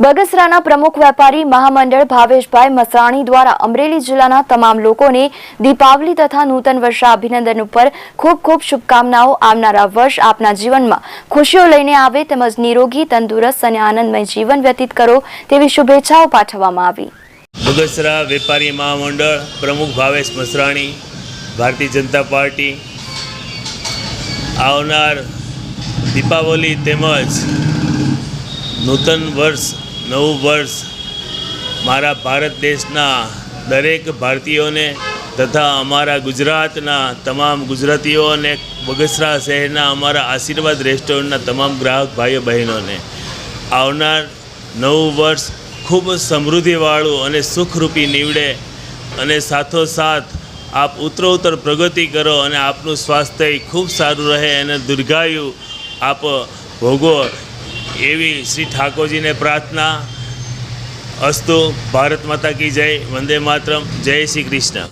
બગસરાના પ્રમુખ વેપારી મહામંડળ ભાવેશભાઈ મસરાણી દ્વારા અમરેલી જિલ્લાના તમામ લોકોને દીપાવલી તથા નૂતન વર્ષા અભિનંદન ઉપર ખૂબ ખૂબ શુભકામનાઓ આવનારા વર્ષ આપના જીવનમાં. ખુશીઓ લઈને આવે તેમજ નિરોગી, તંદુરસ્ત અને આનંદમય જીવન વ્યતીત કરો તેવી શુભેચ્છાઓ પાઠવવામાં આવી. બગસરા વેપારી મહામંડળ પ્રમુખ ભાવેશ મસરાણી ભારતીય જનતા પાર્ટી આવનાર દીપાવલી તેમજ નૂતન વર્ષ નવું વર્ષ મારા ભારત દેશના દરેક ભારતીયોને તથા અમારા ગુજરાતના તમામ ગુજરાતીઓ અને બગસરા શહેરના અમારા આશીર્વાદ રેસ્ટોરન્ટના તમામ ગ્રાહક ભાઈઓ બહેનોને આવનાર નવું વર્ષ ખૂબ સમૃદ્ધિવાળું અને સુખરૂપી નીવડે અને સાથોસાથ આપ ઉત્તરોત્તર પ્રગતિ કરો અને આપનું સ્વાસ્થ્ય ખૂબ સારું રહે અને દીર્ઘાયુ આપ ભોગવો એવી શ્રી ઠાકોરજીને પ્રાર્થના. અસ્તુ ભારત માતા કી જય વંદે માતરમ જય શ્રી કૃષ્ણ.